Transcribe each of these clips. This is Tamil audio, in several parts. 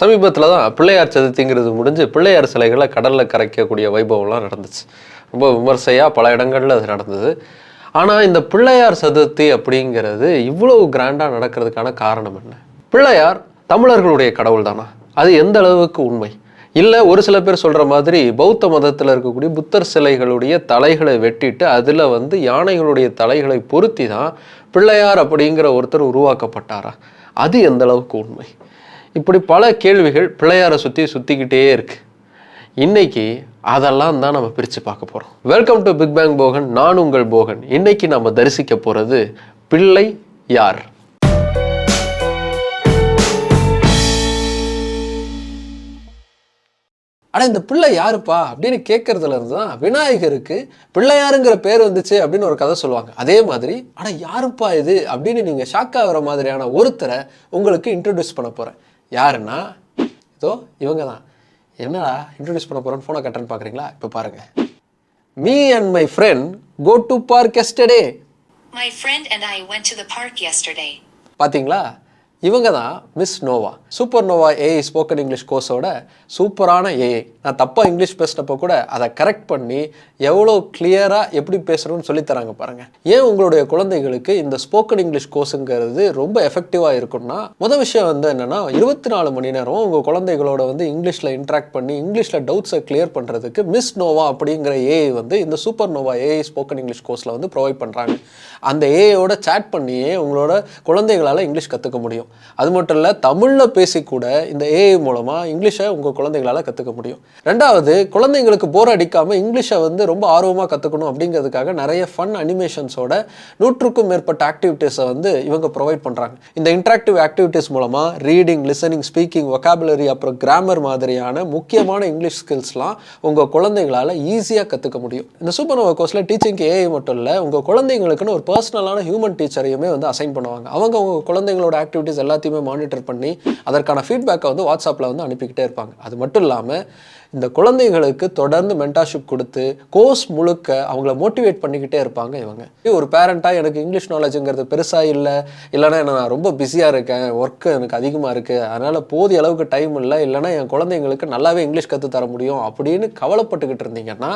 சமீபத்தில் தான் பிள்ளையார் சதுர்த்திங்கிறது முடிஞ்சு பிள்ளையார் சிலைகளை கடலில் கரைக்கக்கூடிய வைபவம்லாம் நடந்துச்சு. ரொம்ப விமர்சையாக பல இடங்களில் அது நடந்தது. ஆனால் இந்த பிள்ளையார் சதுர்த்தி அப்படிங்கிறது இவ்வளவு கிராண்டாக நடக்கிறதுக்கான காரணம் என்ன? பிள்ளையார் தமிழர்களுடைய கடவுள் தானா அது எந்த அளவுக்கு உண்மை? இல்லை ஒரு சில பேர் சொல்கிற மாதிரி பௌத்த மதத்தில் இருக்கக்கூடிய புத்தர் சிலைகளுடைய தலைகளை வெட்டிட்டு அதில் வந்து யானைகளுடைய தலைகளை பொருத்தி தான் பிள்ளையார் அப்படிங்கிற ஒருத்தர் உருவாக்கப்பட்டாரா? அது எந்த அளவுக்கு உண்மை? இப்படி பல கேள்விகள் பிள்ளையாரை சுற்றி சுற்றிக்கிட்டே இருக்குது இன்னைக்கு அதெல்லாம் தான் நம்ம பிரித்து பார்க்க போகிறோம் welcome to big bang Bogan நான் உங்கள் போகன். இன்னைக்கு நம்ம தரிசிக்க போகிறது பிள்ளை யார்? ஆனால் இந்த பிள்ளை யாருப்பா? அப்படின்னு கேட்கறதுல இருந்து தான் விநாயகருக்கு பிள்ளையாருங்கிற பேர் வந்துச்சு அப்படின்னு ஒரு கதை சொல்லுவாங்க. அதே மாதிரி ஆனால் யாருப்பா இது? அப்படின்னு நீங்கள் ஷாக் ஆகிற மாதிரியான ஒருத்தரை உங்களுக்கு இன்ட்ரடியூஸ் பண்ண போகிறேன் யாருன்னா இதோ இவங்க தான் என்னடா இன்ட்ரடியூஸ் பண்ண போகிறேன்னு ஃபோனை கட்டன்னு பார்க்குறீங்களா இப்போ பாருங்க. Me and my friend go to park yesterday My friend and I went to the park yesterday. பார்த்தீங்களா இவங்க தான் miss Nova super Nova AI spoken English கோர்ஸோட சூப்பரான ஏஐ நான் தப்பாக இங்கிலீஷ் பேசினப்போ கூட அதை கரெக்ட் பண்ணி எவ்வளோ கிளியராக எப்படி பேசணும்னு சொல்லித்தராங்க பாருங்கள் ஏன் உங்களுடைய குழந்தைகளுக்கு இந்த ஸ்போக்கன் இங்கிலீஷ் கோர்ஸுங்கிறது ரொம்ப எஃபெக்டிவாக இருக்கும்னா முதல் விஷயம் வந்து என்னென்னா இருபத்தி நாலு மணி நேரம் உங்கள் குழந்தைகளோட வந்து இங்கிலீஷில் இன்ட்ராக்ட் பண்ணி இங்கிலீஷில் டவுட்ஸை கிளியர் பண்ணுறதுக்கு மிஸ் நோவா அப்படிங்கிற ஏஐ வந்து இந்த super Nova AI spoken English கோர்ஸில் வந்து ப்ரொவைட் பண்ணுறாங்க அந்த ஏஐயோட சேட் பண்ணியே உங்களோட குழந்தைகளால் இங்கிலீஷ் கற்றுக்க முடியும். அது மட்டும் இல்லை தமிழில் பேசி கூட இந்த ஏஐ மூலமாக இங்கிலீஷை உங்கள் குழந்தைகளால் கற்றுக்க முடியும். ரெண்டாவது குழந்தைங்களுக்கு போர் அடிக்காமல் இங்கிலீஷை வந்து ரொம்ப ஆர்வமாக கற்றுக்கணும் அப்படிங்கிறதுக்காக நிறைய ஃபன் அனிமேஷன்ஸோட நூற்றுக்கும் மேற்பட்ட ஆக்டிவிட்டீஸை வந்து இவங்க ப்ரொவைட் பண்ணுறாங்க இந்த இன்ட்ராக்டிவ் ஆக்டிவிட்டீஸ் மூலமாக ரீடிங் லிசனிங் ஸ்பீக்கிங் ஒகாபுலரி அப்புறம் கிராமர் மாதிரியான முக்கியமான இங்கிலீஷ் ஸ்கில்ஸ்லாம் உங்கள் குழந்தைங்களால் ஈஸியாக கற்றுக்க முடியும். இந்த சூப்பர் நோவா கோர்ஸில் டீச்சிங்க்கு ஏஐ மட்டும் இல்லை உங்கள் குழந்தைங்களுக்குன்னு ஒரு பர்சனலான ஹியூமன் டீச்சரையுமே வந்து அசைன் பண்ணுவாங்க. அவங்க உங்கள் குழந்தைங்களோட ஆக்டிவிட்டீஸ் எல்லாத்தையுமே மானிட்டர் பண்ணி அதற்கான ஃபீட்பேக்கை வந்து வாட்ஸ்அப்பில் வந்து அனுப்பிக்கிட்டே இருப்பாங்க. அது மட்டும் இல்லாமல் இந்த குழந்தைகளுக்கு தொடர்ந்து மென்டார்ஷிப் கொடுத்து கோர்ஸ் முழுக்க அவங்கள மோட்டிவேட் பண்ணிக்கிட்டே இருப்பாங்க இவங்க. ஒரு பேரண்ட்டாக எனக்கு இங்கிலீஷ் நாலேஜுங்கிறது பெருசாக இல்லை. இல்லைன்னா என்ன நான் ரொம்ப பிஸியாக இருக்கேன். ஒர்க்கு எனக்கு அதிகமாக இருக்குது அதனால் போதிய அளவுக்கு டைம் இல்லை. இல்லைன்னா என் குழந்தைங்களுக்கு நல்லாவே இங்கிலீஷ் கற்றுத்தர தர முடியும் அப்படின்னு கவலைப்பட்டுக்கிட்டு இருந்தீங்கன்னா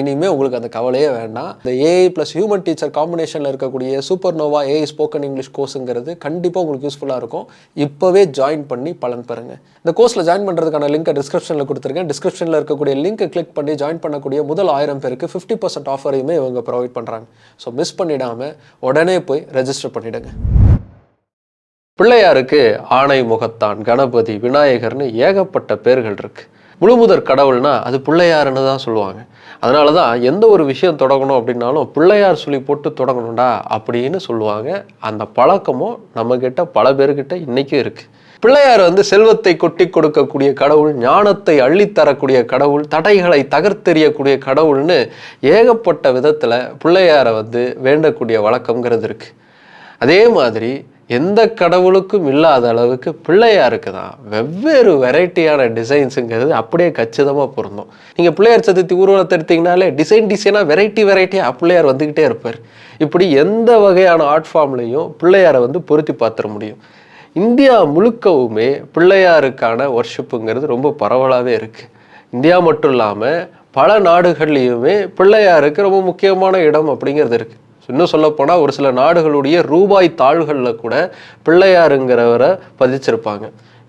இனிமேல் உங்களுக்கு அந்த கவலையே வேண்டாம். இந்த ஏஐ ப்ளஸ் ஹியூமன் டீச்சர் காம்பினேஷனில் இருக்கக்கூடிய super Nova AI spoken English கோர்ஸுங்கிறது கண்டிப்பாக உங்களுக்கு யூஸ்ஃபுல்லாக இருக்கும். இப்போவே ஜாயின் பண்ணி பலன் பெறுங்க. இந்த கோர்ஸில் ஜாயின் பண்ணுறதுக்கான லிங்க்கை டிஸ்கிரிப்ஷனில் கொடுத்துருக்கேன். டிஸ்கிரிப்ஷனில் இருக்கக்கூடிய லிங்க்கை கிளிக் பண்ணி ஜாயின் பண்ணக்கூடிய முதல் ஆயிரம் பேருக்கு ஃபிஃப்டி பர்சன்ட் ஆஃபரையுமே இவங்க ப்ரொவைட் பண்ணுறாங்க ஸோ மிஸ் பண்ணிடாமல் உடனே போய் ரெஜிஸ்டர் பண்ணிவிடுங்க பிள்ளையாருக்கு ஆணை முகத்தான் கணபதி விநாயகர்னு ஏகப்பட்ட பேர்கள் இருக்குது முழுமுதற் கடவுள்னா அது பிள்ளையாருன்னு தான் சொல்லுவாங்க. அதனால தான் எந்த ஒரு விஷயம் தொடங்கணும் அப்படின்னாலும் பிள்ளையார் சொல்லி போட்டு தொடங்கணும்டா அப்படின்னு சொல்லுவாங்க. அந்த பழக்கமும் நம்மக்கிட்ட பல பேர்கிட்ட இன்றைக்கும் இருக்குது பிள்ளையார் வந்து செல்வத்தை கொட்டி கொடுக்கக்கூடிய கடவுள் ஞானத்தை அள்ளித்தரக்கூடிய கடவுள் தடைகளை தகர்த்தெறியக்கூடிய கடவுள்னு ஏகப்பட்ட விதத்தில் பிள்ளையாரை வந்து வேண்டக்கூடிய வழக்கங்கிறது இருக்குது அதே மாதிரி எந்த கடவுளுக்கும் இல்லாத அளவுக்கு பிள்ளையாருக்கு தான் வெவ்வேறு வெரைட்டியான டிசைன்ஸுங்கிறது அப்படியே கச்சிதமாக பொருந்தும். நீங்கள் பிள்ளையார் சதுர்த்தி ஊர்வலத்தை எடுத்திங்கனாலே டிசைன் டிசைனாக வெரைட்டி வெரைட்டியாக பிள்ளையார் வந்துக்கிட்டே இருப்பார். இப்படி எந்த வகையான ஆர்ட் ஃபார்ம்லையும் பிள்ளையாரை வந்து பொருத்தி பார்த்துட முடியும். இந்தியா முழுக்கவுமே பிள்ளையாருக்கான ஒர்ஷிப்புங்கிறது ரொம்ப பரவலாகவே இருக்குது இந்தியா மட்டும் இல்லாமல் பல நாடுகள்லையுமே பிள்ளையாருக்கு ரொம்ப முக்கியமான இடம் அப்படிங்கிறது இருக்குது இன்னும் சொல்லப்போனால் ஒரு சில நாடுகளுடைய ரூபாய் தாள்களில் கூட பிள்ளையாருங்கிறவரை பதிச்சிருப்பாங்க.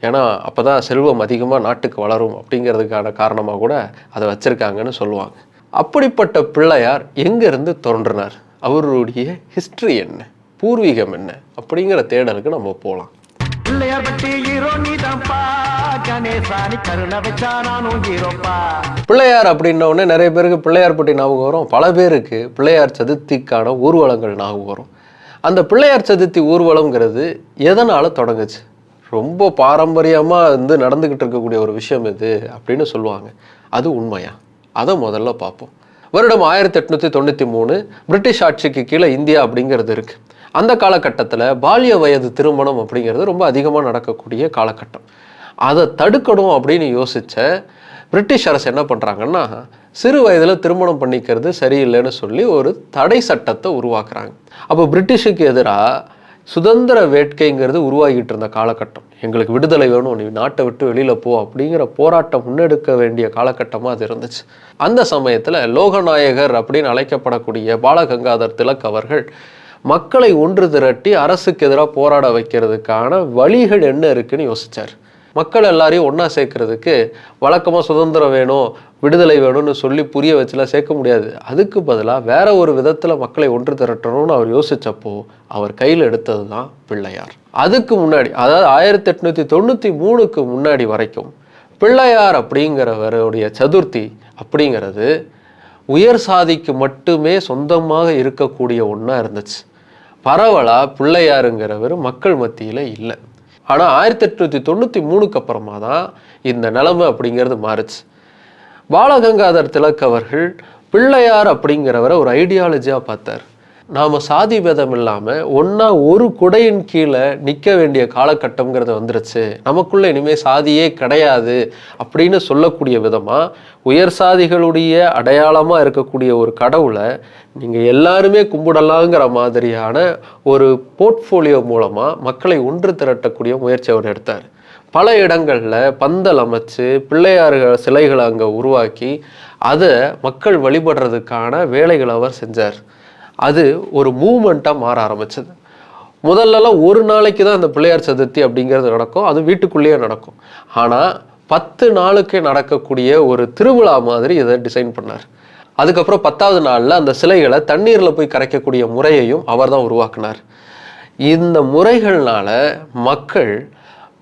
ஏன்னா அப்போ தான் செல்வம் அதிகமாக நாட்டுக்கு வளரும் அப்படிங்கிறதுக்கான காரணமாக கூட அதை வச்சுருக்காங்கன்னு சொல்லுவாங்க. அப்படிப்பட்ட பிள்ளையார் எங்கேருந்து தோன்றினார்? அவருடைய ஹிஸ்ட்ரி என்ன? பூர்வீகம் என்ன? அப்படிங்கிற தேடலுக்கு நம்ம போகலாம் பிள்ளையார் பட்டி ஹீரோ கணேசானி வச்சா நானும் ஹீரோப்பா. பிள்ளையார் அப்படின்ன உடனே நிறைய பேருக்கு பிள்ளையார் பட்டி ஞாபகம் வரும். பல பேருக்கு பிள்ளையார் சதுர்த்திக்கான ஊர்வலங்கள் ஞாபகம் வரும். அந்த பிள்ளையார் சதுர்த்தி ஊர்வலம்ங்கிறது எதனால் தொடங்குச்சு? ரொம்ப பாரம்பரியமாக வந்து நடந்துக்கிட்டு இருக்கக்கூடிய ஒரு விஷயம் இது அப்படின்னு சொல்லுவாங்க. அது உண்மையா? அதை முதல்ல பார்ப்போம். வருடம் ஆயிரத்தி எட்நூற்றி தொண்ணூற்றி மூணு பிரிட்டிஷ் ஆட்சிக்கு கீழே இந்தியா அப்படிங்கிறது இருக்குது அந்த காலகட்டத்தில் பால்ய வயது திருமணம் அப்படிங்கிறது ரொம்ப அதிகமாக நடக்கக்கூடிய காலகட்டம். அதை தடுக்கணும் அப்படின்னு யோசித்த பிரிட்டிஷ் அரசு என்ன பண்ணுறாங்கன்னா சிறு வயதில் திருமணம் பண்ணிக்கிறது சரியில்லைன்னு சொல்லி ஒரு தடை சட்டத்தை உருவாக்குறாங்க. அப்போ பிரிட்டிஷுக்கு எதிராக சுதந்திர வேட்கைங்கிறது உருவாகிட்டு இருந்த காலகட்டம். எங்களுக்கு விடுதலை வேணும் நீ நாட்டை விட்டு வெளியில் போ அப்படிங்கிற போராட்டம் முன்னெடுக்க வேண்டிய காலகட்டமாக அது இருந்துச்சு. அந்த சமயத்தில் லோகநாயகர் அப்படின்னு அழைக்கப்படக்கூடிய பாலகங்காதர் திலக் அவர்கள் மக்களை ஒன்று திரட்டி அரசுக்கு எதிராக போராட வைக்கிறதுக்கான வழிகள் என்ன இருக்குன்னு யோசிச்சார். மக்கள் எல்லாரையும் ஒன்றா சேர்க்கறதுக்கு வழக்கமாக சுதந்திரம் வேணும் விடுதலை வேணும்னு சொல்லி புரிய வச்சுலாம் சேர்க்க முடியாது. அதுக்கு பதிலாக வேற ஒரு விதத்தில் மக்களை ஒன்று திரட்டணும்னு அவர் யோசித்தப்போ அவர் கையில் எடுத்தது தான் பிள்ளையார். அதுக்கு முன்னாடி அதாவது ஆயிரத்தி எட்நூற்றி தொண்ணூற்றி மூணுக்கு முன்னாடி வரைக்கும் பிள்ளையார் அப்படிங்கிறவருடைய சதுர்த்தி அப்படிங்கிறது உயர் சாதிக்கு மட்டுமே சொந்தமாக இருக்கக்கூடிய ஒன்றா இருந்துச்சு. பரவலாக பிள்ளையாருங்கிறவர் மக்கள் மத்தியில் இல்லை. ஆனால் ஆயிரத்தி எட்நூற்றி தொண்ணூற்றி மூணுக்கு அப்புறமா தான் இந்த நிலைமை அப்படிங்கிறது மாறுச்சு. பாலகங்காதர் திலக் அவர்கள் பிள்ளையார் அப்படிங்கிறவரை ஒரு ஐடியாலஜியாக பார்த்தார். நாம் சாதி பேதம் இல்லாமல் ஒன்றா ஒரு குடையின் கீழே நிற்க வேண்டிய காலகட்டம்ங்கிறது வந்துருச்சு. நமக்குள்ள இனிமேல் சாதியே கிடையாது அப்படின்னு சொல்லக்கூடிய விதமாக உயர் சாதிகளுடைய அடையாளமாக இருக்கக்கூடிய ஒரு கடவுளை நீங்கள் எல்லாருமே கும்பிடலாங்கிற மாதிரியான ஒரு போர்ட்ஃபோலியோ மூலமாக மக்களை ஒன்று திரட்டக்கூடிய முயற்சி அவர் எடுத்தார். பல இடங்களில் பந்தல் அமைச்சு பிள்ளையார்கள் சிலைகளை அங்கே உருவாக்கி அதை மக்கள் வழிபடுறதுக்கான வேலைகளை அவர் செஞ்சார். அது ஒரு மூமெண்ட்டாக மாற ஆரம்பிச்சது. முதல்லலாம் ஒரு நாளைக்கு தான் அந்த பிள்ளையார் சதுர்த்தி அப்படிங்கிறது நடக்கும். அது வீட்டுக்குள்ளேயே நடக்கும். ஆனால் பத்து நாளுக்கு நடக்கக்கூடிய ஒரு திருவிழா மாதிரி இதை டிசைன் பண்ணார். அதுக்கப்புறம் பத்தாவது நாளில் அந்த சிலைகளை தண்ணீரில் போய் கரைக்கக்கூடிய முறையையும் அவர் தான் உருவாக்கினார். இந்த முறைகள்னால மக்கள்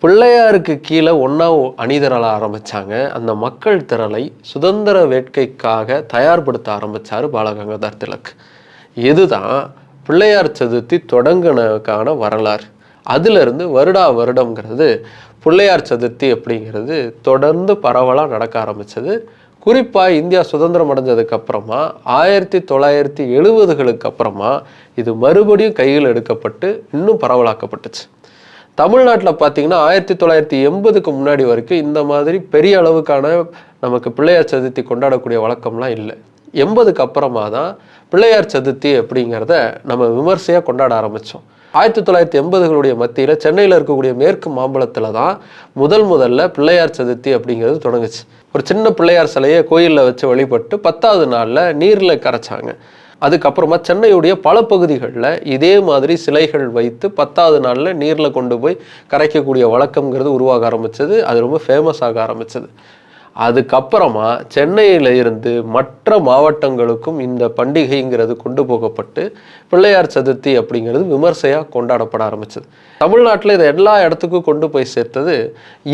பிள்ளையாருக்கு கீழே ஒன்றா அணிதிரள ஆரம்பிச்சாங்க. அந்த மக்கள் திரளை சுதந்திர வேட்கைக்காக தயார்படுத்த ஆரம்பிச்சார் பாலகங்காதர் திலக். இதுதான் பிள்ளையார் சதுர்த்தி தொடங்கினதுக்கான வரலாறு. அதிலிருந்து வருடா வருடங்கிறது பிள்ளையார் சதுர்த்தி அப்படிங்கிறது தொடர்ந்து பரவலாக நடக்க ஆரம்பித்தது குறிப்பாக இந்தியா சுதந்திரம் அடைஞ்சதுக்கு அப்புறமா ஆயிரத்தி தொள்ளாயிரத்தி எழுபதுகளுக்கு அப்புறமா இது மறுபடியும் கையில் எடுக்கப்பட்டு இன்னும் பரவலாக்கப்பட்டுச்சு. தமிழ்நாட்டில் பார்த்தீங்கன்னா ஆயிரத்தி தொள்ளாயிரத்தி எண்பதுக்கு முன்னாடி வரைக்கும் இந்த மாதிரி பெரிய அளவுக்கான நமக்கு பிள்ளையார் சதுர்த்தி கொண்டாடக்கூடிய வழக்கம்லாம் இல்லை. எண்பதுக்கு அப்புறமா தான் பிள்ளையார் சதுர்த்தி அப்படிங்கிறத நம்ம விமர்சையாக கொண்டாட ஆரம்பித்தோம் ஆயிரத்தி தொள்ளாயிரத்தி எண்பதுகளுடைய மத்தியில் சென்னையில் இருக்கக்கூடிய மேற்கு மாம்பலத்தில் தான் முதல் முதல்ல பிள்ளையார் சதுர்த்தி அப்படிங்கிறது தொடங்குச்சு. ஒரு சின்ன பிள்ளையார் சிலையை கோயிலில் வச்சு வழிபட்டு பத்தாவது நாளில் நீரில் கரைச்சாங்க. அதுக்கப்புறமா சென்னையுடைய பல பகுதிகளில் இதே மாதிரி சிலைகள் வைத்து பத்தாவது நாளில் நீரில் கொண்டு போய் கரைக்கக்கூடிய வழக்கம்ங்கிறது உருவாக ஆரம்பித்தது அது ரொம்ப ஃபேமஸ் ஆக ஆரம்பித்தது அதுக்கப்புறமா சென்னையில் இருந்து மற்ற மாவட்டங்களுக்கும் இந்த பண்டிகைங்கிறது கொண்டு போகப்பட்டு பிள்ளையார் சதுர்த்தி அப்படிங்கிறது விமர்சையாக கொண்டாடப்பட ஆரம்பிச்சது. தமிழ்நாட்டில் இதை எல்லா இடத்துக்கும் கொண்டு போய் சேர்த்தது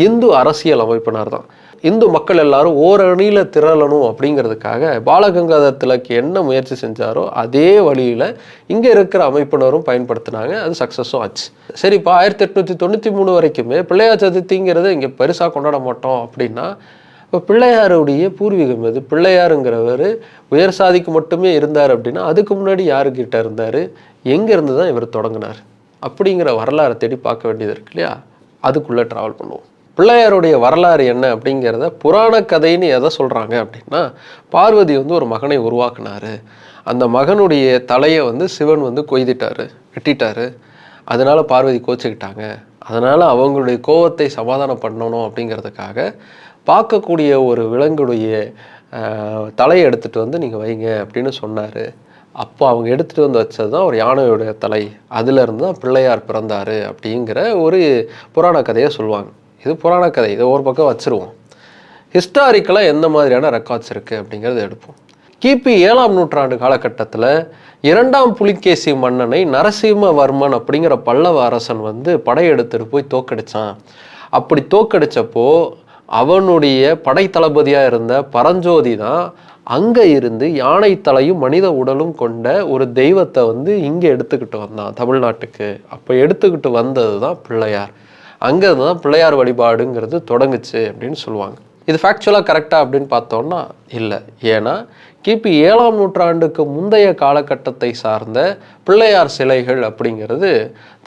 இந்து அரசியல் அமைப்பினர் தான். இந்து மக்கள் எல்லாரும் ஓரணியில் திரளணும் அப்படிங்கிறதுக்காக பாலகங்காதர் திலக் என்ன முயற்சி செஞ்சாரோ அதே வழியில் இங்கே இருக்கிற அமைப்பினரும் பயன்படுத்தினாங்க. அது சக்ஸஸும் ஆச்சு. சரி இப்போ ஆயிரத்தி எட்நூற்றி தொண்ணூற்றி மூணு வரைக்குமே பிள்ளையார் சதுர்த்திங்கிறது இங்கே பெருசாக கொண்டாட மாட்டோம் அப்படின்னா இப்போ பிள்ளையாருடைய பூர்வீகம் எது? பிள்ளையாருங்கிறவர் உயர் சாதிக்கு மட்டுமே இருந்தார் அப்படின்னா அதுக்கு முன்னாடி யாருக்கிட்ட இருந்தார்? எங்கேருந்து தான் இவர் தொடங்கினார்? அப்படிங்கிற வரலாறை தேடி பார்க்க வேண்டியது இருக்கு இல்லையா? அதுக்குள்ளே ட்ராவல் பண்ணுவோம். பிள்ளையாருடைய வரலாறு என்ன அப்படிங்கிறத புராண கதைன்னு எதை சொல்கிறாங்க அப்படின்னா பார்வதி வந்து ஒரு மகனை உருவாக்குனாரு. அந்த மகனுடைய தலையை வந்து சிவன் வந்து கொய்திட்டாரு வெட்டிட்டாரு. அதனால் பார்வதி கோச்சிக்கிட்டாங்க. அதனால் அவங்களுடைய கோவத்தை சமாதானம் பண்ணணும் அப்படிங்கிறதுக்காக பார்க்கக்கூடிய ஒரு விலங்குடைய தலையை எடுத்துட்டு வந்து நீங்கள் வைங்க அப்படின்னு சொன்னார். அப்போ அவங்க எடுத்துகிட்டு வந்து வச்சது தான் ஒரு யானையுடைய தலை. அதிலிருந்து தான் பிள்ளையார் பிறந்தார் அப்படிங்கிற ஒரு புராண கதையை சொல்லுவாங்க. இது புராண கதை. இதை ஒரு பக்கம் வச்சுருவோம். ஹிஸ்டாரிக்கலாக எந்த மாதிரியான ரெக்கார்ட்ஸ் இருக்குது அப்படிங்கிறத எடுப்போம். கிபி ஏழாம் நூற்றாண்டு காலகட்டத்தில் இரண்டாம் புலிகேசி மன்னனை நரசிம்மவர்மன் அப்படிங்கிற பல்லவ அரசன் வந்து படையெடுத்துட்டு போய் தோக்கடித்தான் அப்படி தோக்கடித்தப்போ அவனுடைய படைத்தளபதியாக இருந்த பரஞ்சோதி தான் அங்கே இருந்து யானை தலையும் மனித உடலும் கொண்ட ஒரு தெய்வத்தை வந்து இங்கே எடுத்துக்கிட்டு வந்தான் தமிழ்நாட்டுக்கு. அப்போ எடுத்துக்கிட்டு வந்தது தான் பிள்ளையார். அங்கேருந்து தான் பிள்ளையார் வழிபாடுங்கிறது தொடங்குச்சு அப்படின்னு சொல்லுவாங்க. இது ஃபேக்சுவலாக கரெக்டாக அப்படின்னு பார்த்தோம்னா இல்லை. ஏன்னா கிபி ஏழாம் நூற்றாண்டுக்கு முந்தைய காலகட்டத்தை சார்ந்த பிள்ளையார் சிலைகள் அப்படிங்கிறது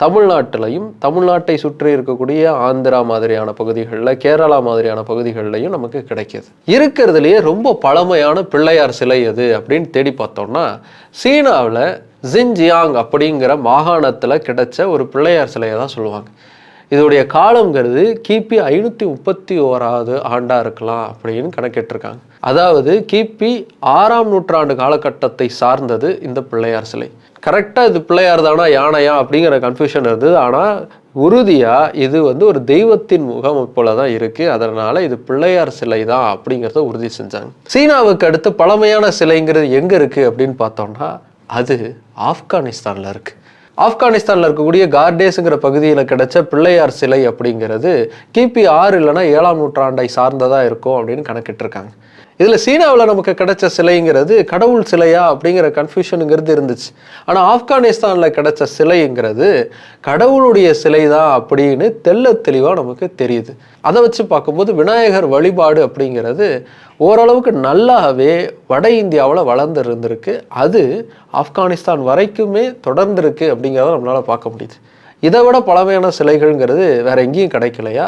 தமிழ்நாட்டிலையும் தமிழ்நாட்டை சுற்றி இருக்கக்கூடிய ஆந்திரா மாதிரியான பகுதிகளில் கேரளா மாதிரியான பகுதிகளிலையும் நமக்கு கிடைக்கிது. இருக்கிறதுலையே ரொம்ப பழமையான பிள்ளையார் சிலை எது அப்படின்னு தேடி பார்த்தோம்னா சீனாவில் ஜின்ஜியாங் அப்படிங்கிற மாகாணத்தில் கிடைச்ச ஒரு பிள்ளையார் சிலையை தான் சொல்லுவாங்க. இதோடைய காலங்கிறது கிபி ஐநூற்றி முப்பத்தி ஓராவது ஆண்டாக இருக்கலாம் அப்படின்னு கணக்கிட்டிருக்காங்க. அதாவது கிபி ஆறாம் நூற்றாண்டு காலகட்டத்தை சார்ந்தது இந்த பிள்ளையார் சிலை. கரெக்டாக இது பிள்ளையார் தானா யானையா அப்படிங்கிற கன்ஃபியூஷன் இருந்தது. ஆனால் உறுதியாக இது வந்து ஒரு தெய்வத்தின் முகம் போல தான் இருக்குது அதனால் இது பிள்ளையார் சிலை தான் அப்படிங்கிறத உறுதி செஞ்சாங்க. சீனாவுக்கு அடுத்து பழமையான சிலைங்கிறது எங்கே இருக்குது அப்படின்னு பார்த்தோம்னா அது ஆப்கானிஸ்தானில் இருக்குது ஆப்கானிஸ்தானில் இருக்கக்கூடிய கார்டேஸுங்கிற பகுதியில் கிடைச்ச பிள்ளையார் சிலை அப்படிங்கிறது கிபி ஆறு இல்லைன்னா ஏழாம் நூற்றாண்டை சார்ந்ததாக இருக்கும் அப்படின்னு கணக்கிட்டிருக்காங்க. இதில் சீனாவில் நமக்கு கிடைச்ச சிலைங்கிறது கடவுள் சிலையா அப்படிங்கிற கன்ஃபியூஷனுங்கிறது இருந்துச்சு. ஆனால் ஆப்கானிஸ்தானில் கிடைச்ச சிலைங்கிறது கடவுளுடைய சிலை தான் அப்படின்னு தெள்ள தெளிவாக நமக்கு தெரியுது. அதை வச்சு பார்க்கும்போது விநாயகர் வழிபாடு அப்படிங்கிறது ஓரளவுக்கு நல்லாவே வட இந்தியாவில் வளர்ந்து இருந்திருக்கு அது ஆப்கானிஸ்தான் வரைக்குமே தொடர்ந்துருக்கு அப்படிங்கிறத நம்மளால் பார்க்க முடியுது. இதை விட பழமையான சிலைகள்ங்கிறது வேற எங்கேயும் கிடைக்கலையா?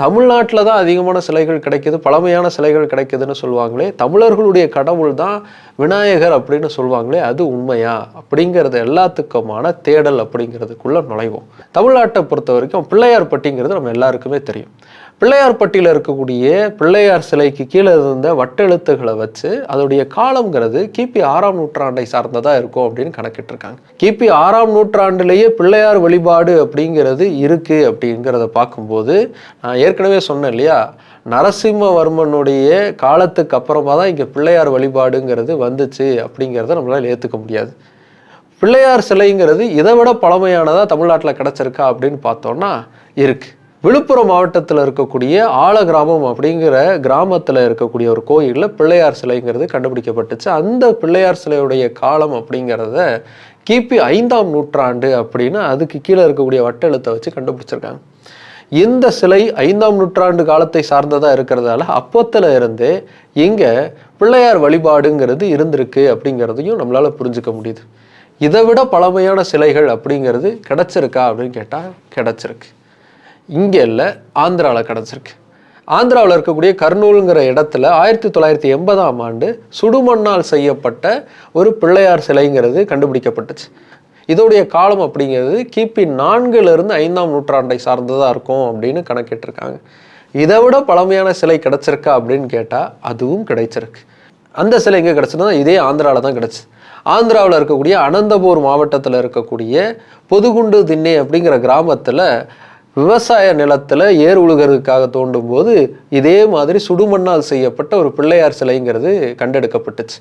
தமிழ்நாட்டில் தான் அதிகமான சிலைகள் கிடைக்குது பழமையான சிலைகள் கிடைக்குதுன்னு சொல்லுவாங்களே தமிழர்களுடைய கடவுள் தான் விநாயகர் அப்படின்னு சொல்லுவாங்களே அது உண்மையா? அப்படிங்கிறது எல்லாத்துக்குமான தேடல் அப்படிங்கிறதுக்குள்ளே நுழைவோம். தமிழ்நாட்டை பொறுத்த வரைக்கும் பிள்ளையார் பட்டிங்கிறது நம்ம எல்லாருக்குமே தெரியும். பிள்ளையார் பட்டியில் இருக்கக்கூடிய பிள்ளையார் சிலைக்கு கீழே இருந்த வட்டெழுத்துக்களை வச்சு அதோடைய காலம்ங்கிறது கிபி ஆறாம் நூற்றாண்டை சார்ந்ததாக இருக்கும் அப்படின்னு கணக்கிட்டிருக்காங்க. கிபி ஆறாம் நூற்றாண்டுலேயே பிள்ளையார் வழிபாடு அப்படிங்கிறது இருக்குது அப்படிங்கிறத பார்க்கும்போது நான் ஏற்கனவே சொன்னேன் இல்லையா? நரசிம்மவர்மனுடைய காலத்துக்கு அப்புறமா தான் இங்கே பிள்ளையார் வழிபாடுங்கிறது வந்துச்சு அப்படிங்கிறத நம்மளால் ஏற்றுக்க முடியாது. பிள்ளையார் சிலைங்கிறது இதை விட பழமையானதாக தமிழ்நாட்டில் கிடச்சிருக்கா அப்படின்னு பார்த்தோன்னா இருக்குது விழுப்புரம் மாவட்டத்தில் இருக்கக்கூடிய ஆல கிராமம் அப்படிங்கிற கிராமத்தில் இருக்கக்கூடிய ஒரு கோயிலில் பிள்ளையார் சிலைங்கிறது கண்டுபிடிக்கப்பட்டுச்சு. அந்த பிள்ளையார் சிலையுடைய காலம் அப்படிங்கிறத கிபி ஐந்தாம் நூற்றாண்டு அப்படின்னு அதுக்கு கீழே இருக்கக்கூடிய வட்டெழுத்தை வச்சு கண்டுபிடிச்சிருக்காங்க. இந்த சிலை ஐந்தாம் நூற்றாண்டு காலத்தை சார்ந்ததாக இருக்கிறதால அப்பத்தில் இருந்தே இங்கே பிள்ளையார் வழிபாடுங்கிறது இருந்திருக்கு அப்படிங்கிறதையும் நம்மளால் புரிஞ்சுக்க முடியுது. இதை விட பழமையான சிலைகள் அப்படிங்கிறது கிடச்சிருக்கா அப்படின்னு கேட்டால் கிடச்சிருக்கு. இங்கே இல்லை ஆந்திராவில் கிடச்சிருக்கு. ஆந்திராவில் இருக்கக்கூடிய கர்னூலுங்கிற இடத்துல ஆயிரத்தி தொள்ளாயிரத்தி எண்பதாம் ஆண்டு சுடுமண்ணால் செய்யப்பட்ட ஒரு பிள்ளையார் சிலைங்கிறது கண்டுபிடிக்கப்பட்டுச்சு. இதோடைய காலம் அப்படிங்கிறது கிபி நான்குலேருந்து ஐந்தாம் நூற்றாண்டை சார்ந்ததாக இருக்கும் அப்படின்னு கணக்கிட்டிருக்காங்க. இதை விட பழமையான சிலை கிடச்சிருக்கா அப்படின்னு கேட்டால் அதுவும் கிடைச்சிருக்கு. அந்த சிலை எங்கே கிடச்சுன்னா இதே ஆந்திராவில் தான் கிடச்சி. ஆந்திராவில் இருக்கக்கூடிய அனந்தபூர் மாவட்டத்தில் இருக்கக்கூடிய பொதுகுண்டு திண்ணே அப்படிங்கிற கிராமத்தில் விவசாய நிலத்தில் ஏர் உழுகிறதுக்காக தோண்டும் போது இதே மாதிரி சுடுமண்ணால் செய்யப்பட்ட ஒரு பிள்ளையார் சிலைங்கிறது கண்டெடுக்கப்பட்டுச்சு.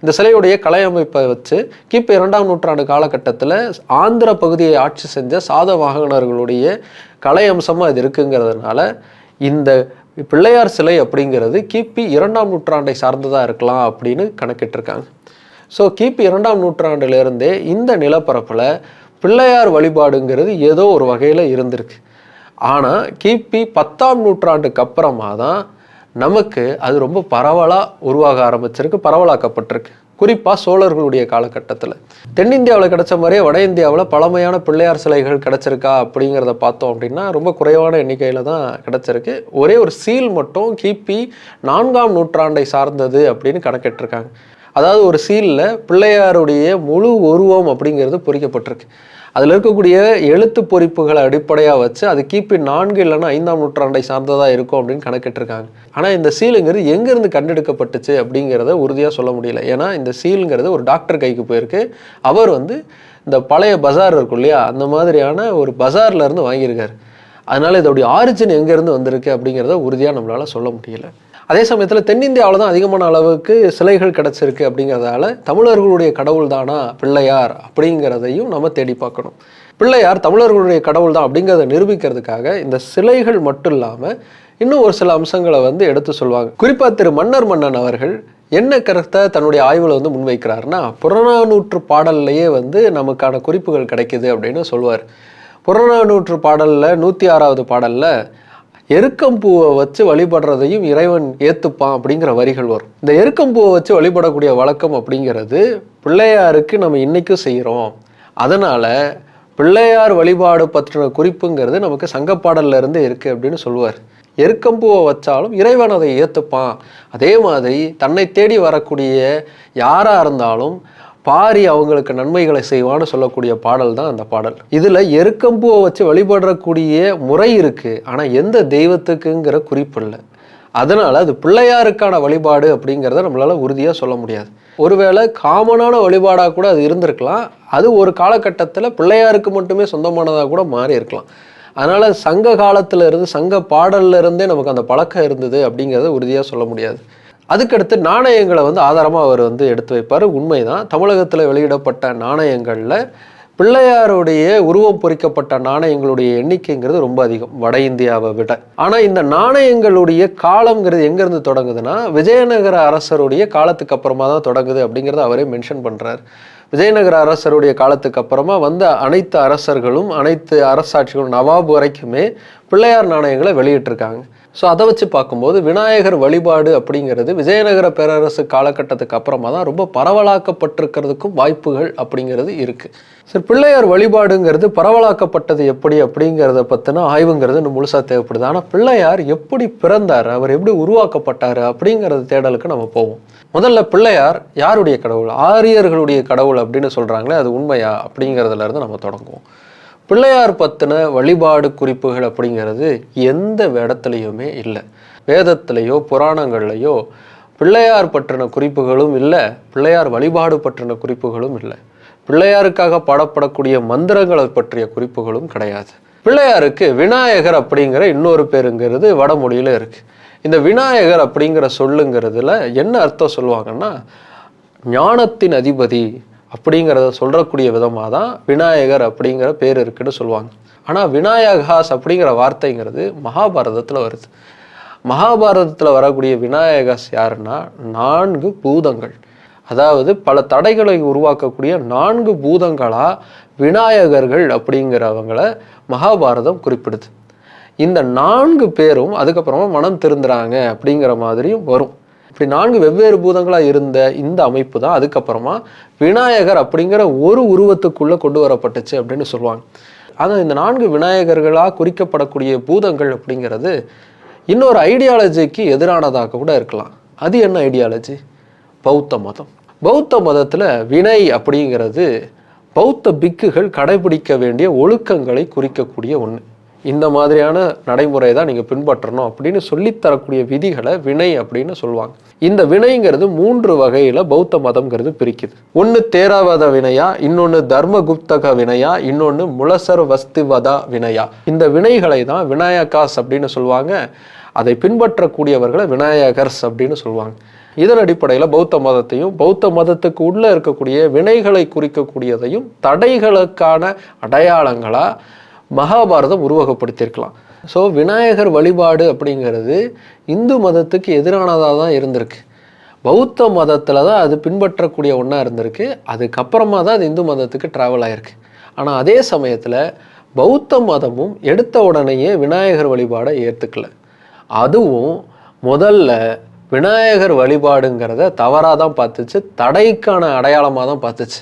இந்த சிலையுடைய கலை அமைப்பை வச்சு கிபி இரண்டாம் நூற்றாண்டு காலகட்டத்தில் ஆந்திர பகுதியை ஆட்சி செஞ்ச சாதவாகனர்களுடைய கலை அம்சமாக இது இருக்குங்கிறதுனால இந்த பிள்ளையார் சிலை அப்படிங்கிறது கிபி இரண்டாம் நூற்றாண்டை சார்ந்ததாக இருக்கலாம் அப்படின்னு கணக்கிட்டிருக்காங்க. ஸோ கிபி இரண்டாம் நூற்றாண்டிலிருந்தே இந்த நிலப்பரப்பில் பிள்ளையார் வழிபாடுங்கிறது ஏதோ ஒரு வகையில் இருந்திருக்கு. ஆனால் கிபி பத்தாம் நூற்றாண்டுக்கு அப்புறமா தான் நமக்கு அது ரொம்ப பரவலாக உருவாக ஆரம்பிச்சிருக்கு பரவலாக்கப்பட்டிருக்கு. குறிப்பாக சோழர்களுடைய காலகட்டத்தில். தென்னிந்தியாவில் கிடைச்ச மாதிரியே வட இந்தியாவில் பழமையான பிள்ளையார் சிலைகள் கிடச்சிருக்கா அப்படிங்கிறத பார்த்தோம் அப்படின்னா ரொம்ப குறைவான எண்ணிக்கையில் தான் கிடச்சிருக்கு. ஒரே ஒரு சீல் மட்டும் கிபி நான்காம் நூற்றாண்டை சார்ந்தது அப்படின்னு கணக்கிட்டிருக்காங்க. அதாவது ஒரு சீலில் பிள்ளையாருடைய முழு உருவம் அப்படிங்கிறது பொறிக்கப்பட்டிருக்கு. அதில் இருக்கக்கூடிய எழுத்து பொறிப்புகளை அடிப்படையாக வச்சு அது கிபி நான்கு இல்லைன்னா ஐந்தாம் நூற்றாண்டை சார்ந்ததாக இருக்கும் அப்படின்னு கணக்கிட்டிருக்காங்க. ஆனால் இந்த சீலுங்கிறது எங்கேருந்து கண்டெடுக்கப்பட்டுச்சு அப்படிங்கிறத உறுதியாக சொல்ல முடியல. ஏன்னா இந்த சீலுங்கிறது ஒரு டாக்டர் கைக்கு போயிருக்கு. அவர் வந்து இந்த பழைய பஜார் இருக்கும் இல்லையா? அந்த மாதிரியான ஒரு பஜார்லேருந்து வாங்கியிருக்காரு. அதனால் இதோடைய ஆரிஜின் எங்கேருந்து வந்திருக்கு அப்படிங்கிறத உறுதியாக நம்மளால் சொல்ல முடியல. அதே சமயத்தில் தென்னிந்தியாவில் தான் அதிகமான அளவுக்கு சிலைகள் கிடச்சிருக்கு அப்படிங்கிறதால தமிழர்களுடைய கடவுள் தானா? பிள்ளையார் அப்படிங்கிறதையும் நம்ம தேடி பார்க்கணும். பிள்ளையார் தமிழர்களுடைய கடவுள் தான் அப்படிங்கிறத நிரூபிக்கிறதுக்காக இந்த சிலைகள் மட்டும் இல்லாமல் இன்னும் ஒரு சில அம்சங்களை வந்து எடுத்து சொல்லுவாங்க குறிப்பாக திரு மன்னர் மன்னன் அவர்கள் என்ன கருத்தை தன்னுடைய ஆய்வில் வந்து முன்வைக்கிறாருன்னா புறநானூற்று பாடல்லையே வந்து நமக்கான குறிப்புகள் கிடைக்குது அப்படின்னு சொல்லுவார் புறநானூற்று பாடலில் நூற்றி ஆறாவது பாடலில் எருக்கம்பூவை வச்சு வழிபடுறதையும் இறைவன் ஏற்றுப்பான் அப்படிங்கிற வரிகள் வரும். இந்த எருக்கம்பூவை வச்சு வழிபடக்கூடிய வழக்கம் அப்படிங்கிறது பிள்ளையாருக்கு நம்ம இன்னைக்கும் செய்கிறோம் அதனால் பிள்ளையார் வழிபாடு பற்றின குறிப்புங்கிறது நமக்கு சங்கப்பாடல்ல இருந்து இருக்குது அப்படின்னு சொல்லுவார். எருக்கம்பூவை வச்சாலும் இறைவன் அதை ஏற்றுப்பான் அதே மாதிரி தன்னை தேடி வரக்கூடிய யாராக இருந்தாலும் பாரி அவங்களுக்கு நன்மைகளை செய்வான்னு சொல்லக்கூடிய பாடல் தான் அந்த பாடல். இதில் எருக்கம்பூவை வச்சு வழிபடக்கூடிய முறை இருக்குது ஆனால் எந்த தெய்வத்துக்குங்கிற குறிப்பு இல்லை. அதனால் அது பிள்ளையாருக்கான வழிபாடு அப்படிங்கிறத நம்மளால் உறுதியாக சொல்ல முடியாது. ஒருவேளை காமனான வழிபாடாக கூட அது இருந்திருக்கலாம். அது ஒரு காலகட்டத்தில் பிள்ளையாருக்கு மட்டுமே சொந்தமானதாக கூட மாறி இருக்கலாம். அதனால் சங்க காலத்தில் இருந்து சங்க பாடல்ல இருந்தே நமக்கு அந்த பழக்கம் இருந்தது அப்படிங்கிறத உறுதியாக சொல்ல முடியாது. அதுக்கடுத்து நாணயங்களை வந்து ஆதாரமாக அவர் வந்து எடுத்து வைப்பார். உண்மைதான். தமிழகத்தில் வெளியிடப்பட்ட நாணயங்களில் பிள்ளையாருடைய உருவம் பொறிக்கப்பட்ட நாணயங்களுடைய எண்ணிக்கைங்கிறது ரொம்ப அதிகம் வட இந்தியாவை விட. ஆனால் இந்த நாணயங்களுடைய காலம்ங்கிறது எங்கேருந்து தொடங்குதுன்னா விஜயநகர அரசருடைய காலத்துக்கு அப்புறமா தான் தொடங்குது அப்படிங்கிறத அவரே மென்ஷன் பண்ணுறார் விஜயநகர அரசருடைய காலத்துக்கு அப்புறமா வந்த அனைத்து அரசர்களும் அனைத்து அரசாட்சிகளும் நவாப் வரைக்குமே பிள்ளையார் நாணயங்களை வெளியிட்டிருக்காங்க. ஸோ அதை வச்சு பார்க்கும்போது விநாயகர் வழிபாடு அப்படிங்கிறது விஜயநகர பேரரசு காலகட்டத்துக்கு அப்புறமா தான் ரொம்ப பரவலாக்கப்பட்டிருக்கிறதுக்கும் வாய்ப்புகள் அப்படிங்கிறது இருக்குது சரி பிள்ளையார் வழிபாடுங்கிறது பரவலாக்கப்பட்டது எப்படி அப்படிங்கிறத பற்றின ஆய்வுங்கிறது இன்னும் முழுசாக தேவைப்படுது. ஆனால் பிள்ளையார் எப்படி பிறந்தார் அவர் எப்படி உருவாக்கப்பட்டார் அப்படிங்கிறது தேடலுக்கு நம்ம போவோம். முதல்ல பிள்ளையார் யாருடைய கடவுள்? ஆரியர்களுடைய கடவுள் அப்படின்னு சொல்கிறாங்களே அது உண்மையா அப்படிங்கிறதுலேருந்து நம்ம தொடங்குவோம். பிள்ளையார் பற்றின வழிபாடு குறிப்புகள் அப்படிங்கிறது எந்த இடத்துலையுமே இல்லை. வேதத்திலேயோ புராணங்கள்லையோ பிள்ளையார் பற்றின குறிப்புகளும் இல்லை பிள்ளையார் வழிபாடு பற்றின குறிப்புகளும் இல்லை. பிள்ளையாருக்காக பாடப்படக்கூடிய மந்திரங்களை பற்றிய குறிப்புகளும் கிடையாது. பிள்ளையாருக்கு விநாயகர் அப்படிங்கிற இன்னொரு பேருங்கிறது வடமொழியில் இருக்குது இந்த விநாயகர் அப்படிங்கிற சொல்லுங்கிறதுல என்ன அர்த்தம் சொல்லுவாங்கன்னா ஞானத்தின் அதிபதி அப்படிங்கிறத சொல்கிறக்கூடிய விதமாக தான் விநாயகர் அப்படிங்கிற பேர் இருக்குன்னு சொல்லுவாங்க. ஆனால் விநாயகாஸ் அப்படிங்கிற வார்த்தைங்கிறது மகாபாரதத்தில் வருது. மகாபாரதத்தில் வரக்கூடிய விநாயகாஸ் யாருன்னா நான்கு பூதங்கள். அதாவது பல தடைகளை உருவாக்கக்கூடிய நான்கு பூதங்களாக விநாயகர்கள் அப்படிங்கிறவங்கள மகாபாரதம் குறிப்பிடுது. இந்த நான்கு பேரும் அதுக்கப்புறமா மனம் திருந்துறாங்க அப்படிங்கிற மாதிரியும் வரும். இப்படி நான்கு வெவ்வேறு பூதங்களாக இருந்த இந்த அமைப்பு தான் அதுக்கப்புறமா விநாயகர் அப்படிங்கிற ஒரு உருவத்துக்குள்ளே கொண்டு வரப்பட்டுச்சு அப்படின்னு சொல்லுவாங்க. ஆனால் இந்த நான்கு விநாயகர்களாக குறிக்கப்படக்கூடிய பூதங்கள் அப்படிங்கிறது இன்னொரு ஐடியாலஜிக்கு எதிரானதாக கூட இருக்கலாம். அது என்ன ஐடியாலஜி பௌத்த மதம். பௌத்த மதத்தில் வினை அப்படிங்கிறது பௌத்த பிக்குகள் கடைபிடிக்க வேண்டிய ஒழுக்கங்களை குறிக்கக்கூடிய ஒன்று இந்த மாதிரியான நடைமுறை தான் நீங்கள் பின்பற்றணும் அப்படின்னு சொல்லித்தரக்கூடிய விதிகளை வினை அப்படின்னு சொல்லுவாங்க. இந்த வினைங்கிறது மூன்று வகையில் பௌத்த மதம்ங்கிறது பிரிக்குது. ஒன்று தேராவத வினையா இன்னொன்று தர்மகுப்தக வினையா இன்னொன்று முலசர் வஸ்திவதா வினையா. இந்த வினைகளை தான் விநாயகாஸ் அப்படின்னு சொல்லுவாங்க. அதை பின்பற்றக்கூடியவர்களை விநாயகர்ஸ் அப்படின்னு சொல்லுவாங்க. இதன் அடிப்படையில் பௌத்த மதத்தையும் பௌத்த மதத்துக்கு உள்ளே இருக்கக்கூடிய வினைகளை குறிக்கக்கூடியதையும் தடைகளுக்கான அடையாளங்களாக மகாபாரதம் உருவகப்படுத்தியிருக்கலாம். ஸோ விநாயகர் வழிபாடு அப்படிங்கிறது இந்து மதத்துக்கு எதிரானதாக தான் இருந்திருக்கு. பௌத்த மதத்தில் தான் அது பின்பற்றக்கூடிய ஒன்றா இருந்திருக்கு. அதுக்கப்புறமா தான் அது இந்து மதத்துக்கு ட்ராவல் ஆயிருக்கு. ஆனால் அதே சமயத்தில் பௌத்த மதமும் எடுத்த உடனேயே விநாயகர் வழிபாடை ஏற்றுக்கல அதுவும் முதல்ல விநாயகர் வழிபாடுங்கிறத தவறாக தான் பார்த்துச்சு. தடைக்கான அடையாளமாக தான் பார்த்துச்சு.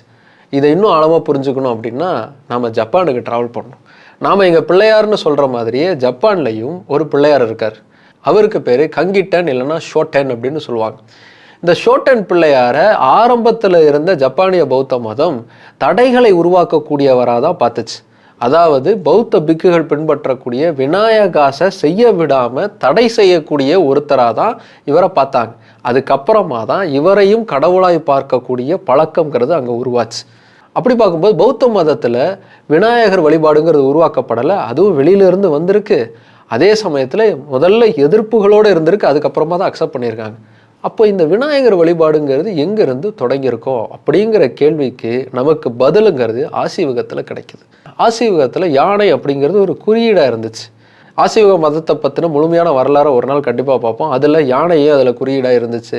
இதை இன்னும் ஆழமாக புரிஞ்சுக்கணும் அப்படின்னா நம்ம ஜப்பானுக்கு ட்ராவல் பண்ணணும். நாம் எங்கள் பிள்ளையார்னு சொல்கிற மாதிரியே ஜப்பான்லேயும் ஒரு பிள்ளையார் இருக்கார். அவருக்கு பேர் கங்கிட்டன் இல்லைன்னா ஷோட்டன் அப்படின்னு சொல்லுவாங்க. இந்த ஷோட்டன் பிள்ளையாரை ஆரம்பத்தில் இருந்த ஜப்பானிய பௌத்த மதம் தடைகளை உருவாக்கக்கூடியவராக தான் பார்த்துச்சு. அதாவது பௌத்த பிக்குகள் பின்பற்றக்கூடிய விநாயகாசை செய்ய விடாமல் தடை செய்யக்கூடிய ஒருத்தராக தான் இவரை பார்த்தாங்க. அதுக்கப்புறமா தான் இவரையும் கடவுளாய் பார்க்கக்கூடிய பழக்கங்கிறது அங்கே உருவாச்சு. அப்படி பார்க்கும்போது பௌத்த மதத்தில் விநாயகர் வழிபாடுங்கிறது உருவாக்கப்படலை அதுவும் வெளியில இருந்து வந்திருக்கு. அதே சமயத்தில் முதல்ல எதிர்ப்புகளோடு இருந்திருக்கு அதுக்கப்புறமா தான் அக்செப்ட் பண்ணியிருக்காங்க. அப்போ இந்த விநாயகர் வழிபாடுங்கிறது எங்கேருந்து தொடங்கியிருக்கோம் அப்படிங்கிற கேள்விக்கு நமக்கு பதிலுங்கிறது ஆசீவகத்தில் கிடைக்குது. ஆசீவகத்தில் யானை அப்படிங்கிறது ஒரு குறியீடாக இருந்துச்சு. ஆசீவக மதத்தை பற்றின முழுமையான வரலாறை ஒரு நாள் கண்டிப்பாக பார்ப்போம். அதில் யானையே அதில் குறியீடாக இருந்துச்சு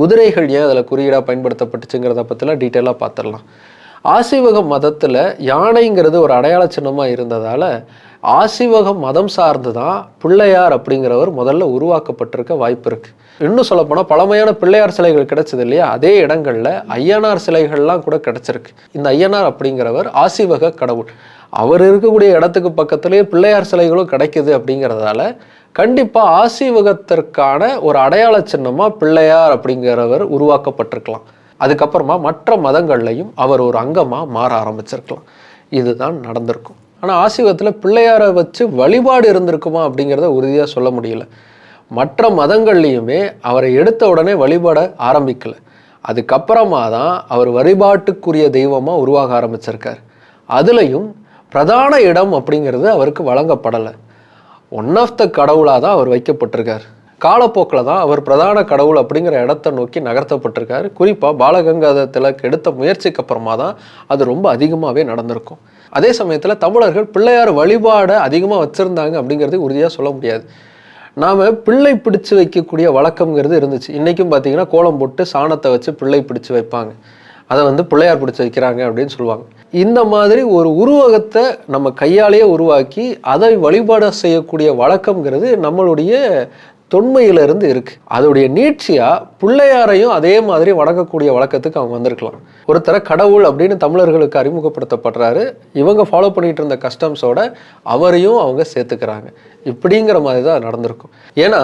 குதிரைகள் ஏன் அதில் குறியீடாக பயன்படுத்தப்பட்டுச்சுங்கிறத பற்றிலாம் டீட்டெயிலாக பார்த்துடலாம். ஆசிவக மதத்தில் யானைங்கிறது ஒரு அடையாள சின்னமாக இருந்ததால் ஆசிவக மதம் சார்ந்து தான் பிள்ளையார் அப்படிங்கிறவர் முதல்ல உருவாக்கப்பட்டிருக்க வாய்ப்பு இருக்குது இன்னும் சொல்லப்போனால் பழமையான பிள்ளையார் சிலைகள் கிடைச்சது இல்லையா? அதே இடங்களில் ஐயனார் சிலைகள்லாம் கூட கிடைச்சிருக்கு. இந்த ஐயனார் அப்படிங்கிறவர் ஆசிவக கடவுள். அவர் இருக்கக்கூடிய இடத்துக்கு பக்கத்துலேயே பிள்ளையார் சிலைகளும் கிடைக்குது அப்படிங்கிறதால கண்டிப்பாக ஆசிவகத்திற்கான ஒரு அடையாள சின்னமாக பிள்ளையார் அப்படிங்கிறவர் உருவாக்கப்பட்டிருக்கலாம். அதுக்கப்புறமா மற்ற மதங்கள்லையும் அவர் ஒரு அங்கமாக மாற ஆரம்பிச்சிருக்கலாம். இதுதான் நடந்திருக்கும். ஆனால் ஆசிவத்தில் பிள்ளையாரை வச்சு வழிபாடு இருந்திருக்குமா அப்படிங்கிறத உறுதியாக சொல்ல முடியல. மற்ற மதங்கள்லேயுமே அவரை எடுத்த உடனே வழிபட ஆரம்பிக்கல. அதுக்கப்புறமா தான் அவர் வழிபாட்டுக்குரிய தெய்வமாக உருவாக ஆரம்பிச்சிருக்கார். அதுலேயும் பிரதான இடம் அப்படிங்கிறது அவருக்கு வழங்கப்படலை. ஒன் ஆஃப் த கடவுளாக தான் அவர் வைக்கப்பட்டிருக்கார். காலப்போக்கில் தான் அவர் பிரதான கடவுள் அப்படிங்கிற இடத்த நோக்கி நகர்த்தப்பட்டிருக்காரு. குறிப்பாக பாலகங்காதர திலக் எடுத்த முயற்சிக்கு அப்புறமா தான் அது ரொம்ப அதிகமாகவே நடந்திருக்கும். அதே சமயத்தில் தமிழர்கள் பிள்ளையார் வழிபாடை அதிகமாக வச்சுருந்தாங்க அப்படிங்கிறது உறுதியாக சொல்ல முடியாது. நாம் பிள்ளை பிடிச்சு வைக்கக்கூடிய வழக்கம்ங்கிறது இருந்துச்சு. இன்றைக்கும் பார்த்தீங்கன்னா கோலம் போட்டு சாணத்தை வச்சு பிள்ளை பிடிச்சு வைப்பாங்க. அதை வந்து பிள்ளையார் பிடிச்சி வைக்கிறாங்க அப்படின்னு சொல்லுவாங்க. இந்த மாதிரி ஒரு உருவகத்தை நம்ம கையாலேயே உருவாக்கி அதை வழிபாடு செய்யக்கூடிய வழக்கம்ங்கிறது நம்மளுடைய தொன்மையிலிருந்து இருக்கு. அதோடைய நீட்சியா பிள்ளையாரையும் அதே மாதிரி வணங்கக்கூடிய வழக்கத்துக்கு அவங்க வந்திருக்கலாம். ஒருத்தரை கடவுள் அப்படின்னு தமிழர்களுக்கு அறிமுகப்படுத்தப்படுறாரு. இவங்க ஃபாலோ பண்ணிட்டு இருந்த கஸ்டம்ஸோட அவரையும் அவங்க சேர்த்துக்கிறாங்க. இப்படிங்கிற மாதிரி தான் நடந்திருக்கும். ஏன்னா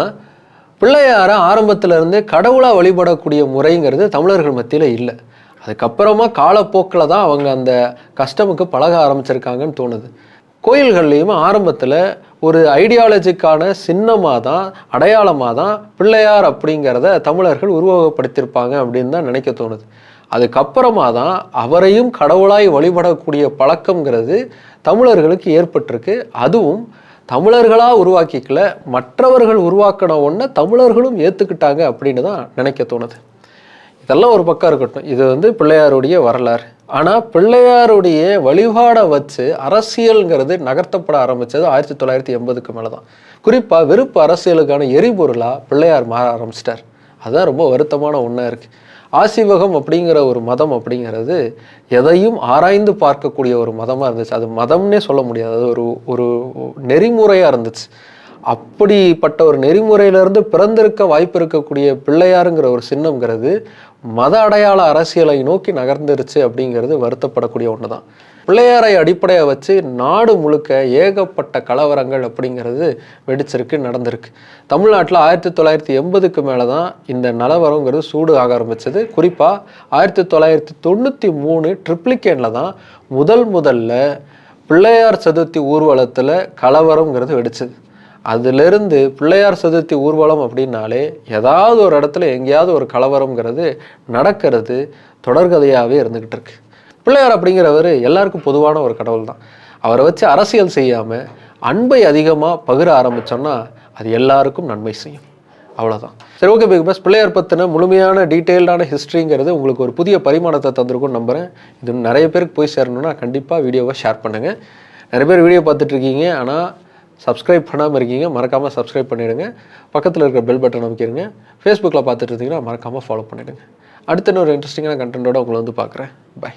பிள்ளையாரை ஆரம்பத்துல இருந்தே கடவுளாக வழிபடக்கூடிய முறைங்கிறது தமிழர்கள் மத்தியில் இல்லை. அதுக்கப்புறமா காலப்போக்கில் தான் அவங்க அந்த கஸ்டமுக்கு பழக ஆரம்பிச்சிருக்காங்கன்னு தோணுது. கோயில்கள்லேயும் ஆரம்பத்தில் ஒரு ஐடியாலஜிக்கான சின்னமாக தான் அடையாளமாக தான் பிள்ளையார் அப்படிங்கிறத தமிழர்கள் உருவகப்படுத்தியிருப்பாங்க அப்படின்னு தான் நினைக்க தோணுது. அதுக்கப்புறமா தான் அவரையும் கடவுளாய் வழிபடக்கூடிய பழக்கங்கிறது தமிழர்களுக்கு ஏற்பட்டிருக்கு. அதுவும் தமிழர்களாக உருவாக்கிக்கல மற்றவர்கள் உருவாக்கின ஒன்றை தமிழர்களும் ஏற்றுக்கிட்டாங்க அப்படின்னு தான் நினைக்க தோணுது. இதெல்லாம் ஒரு பக்கம் இருக்கட்டும். இது வந்து பிள்ளையாருடைய வரலாறு. ஆனால் பிள்ளையாருடைய வழிபாடை வச்சு அரசியல்ங்கிறது நகர்த்தப்பட ஆரம்பித்தது ஆயிரத்தி தொள்ளாயிரத்தி எண்பதுக்கு மேலே தான் குறிப்பாக வெறுப்பு அரசியலுக்கான எரிபொருளாக பிள்ளையார் மாற ஆரம்பிச்சிட்டார். அதுதான் ரொம்ப வருத்தமான ஒன்றா இருக்குது ஆசிவகம் அப்படிங்கிற ஒரு மதம் அப்படிங்கிறது எதையும் ஆராய்ந்து பார்க்கக்கூடிய ஒரு மதமாக இருந்துச்சு. அது மதம்னே சொல்ல முடியாது. அது ஒரு ஒரு நெறிமுறையாக இருந்துச்சு. அப்படிப்பட்ட ஒரு நெறிமுறையிலிருந்து பிறந்திருக்க வாய்ப்பு இருக்கக்கூடிய பிள்ளையாருங்கிற ஒரு சின்னம்ங்கிறது மத அடையாள அரசியலை நோக்கி நகர்ந்துருச்சு அப்படிங்கிறது வருத்தப்படக்கூடிய ஒன்று தான் பிள்ளையாரை அடிப்படையாக வச்சு நாடு முழுக்க ஏகப்பட்ட கலவரங்கள் அப்படிங்கிறது வெடிச்சிருக்கு நடந்திருக்கு. தமிழ்நாட்டில் ஆயிரத்தி தொள்ளாயிரத்தி எண்பதுக்கு மேலே தான் இந்த நலவரங்கிறது சூடு ஆக ஆரம்பிச்சது. குறிப்பாக ஆயிரத்தி தொள்ளாயிரத்தி தொண்ணூற்றி மூணு ட்ரிப்ளிகேனில் தான் முதல் முதல்ல பிள்ளையார் சதுர்த்தி ஊர்வலத்தில் கலவரங்கிறது வெடிச்சது. அதிலிருந்து பிள்ளையார் சதுர்த்தி ஊர்வலம் அப்படின்னாலே ஏதாவது ஒரு இடத்துல எங்கேயாவது ஒரு கலவரம்ங்கிறது நடக்கிறது தொடர்கதையாகவே இருந்துக்கிட்டு இருக்கு. பிள்ளையார் அப்படிங்கிறவர் எல்லாருக்கும் பொதுவான ஒரு கடவுள் தான் அவரை வச்சு அரசியல் செய்யாமல் அன்பை அதிகமாக பகிர ஆரம்பித்தோம்னா அது எல்லாருக்கும் நன்மை செய்யும். அவ்வளோதான் சரி ஓகே பிக் பாஸ் பிள்ளையார் பற்றின முழுமையான டீட்டெயில்டான ஹிஸ்ட்ரிங்கிறது உங்களுக்கு ஒரு புதிய பரிமாணத்தை தந்திருக்கும்னு நம்புகிறேன் இது நிறைய பேருக்கு போய் சேரணும்னா கண்டிப்பாக வீடியோவை ஷேர் பண்ணுங்கள் நிறைய பேர் வீடியோ பார்த்துட்ருக்கீங்க ஆனால் சப்ஸ்கிரைப் பண்ணாமல் இருக்கீங்க மறக்காமல் சப்ஸ்கிரைப் பண்ணிவிடுங்க பக்கத்தில் இருக்கிற பெல் பட்டன் அமைக்கிடுங்க ஃபேஸ்புக்கில் பார்த்துட்டு இருந்தீங்கன்னா மறக்காமல் ஃபாலோ பண்ணிவிடுங்க அடுத்த இன்னொரு இன்ட்ரெஸ்டிங்கான கண்டென்ட்டோட உங்களை வந்து பார்க்குறேன். பை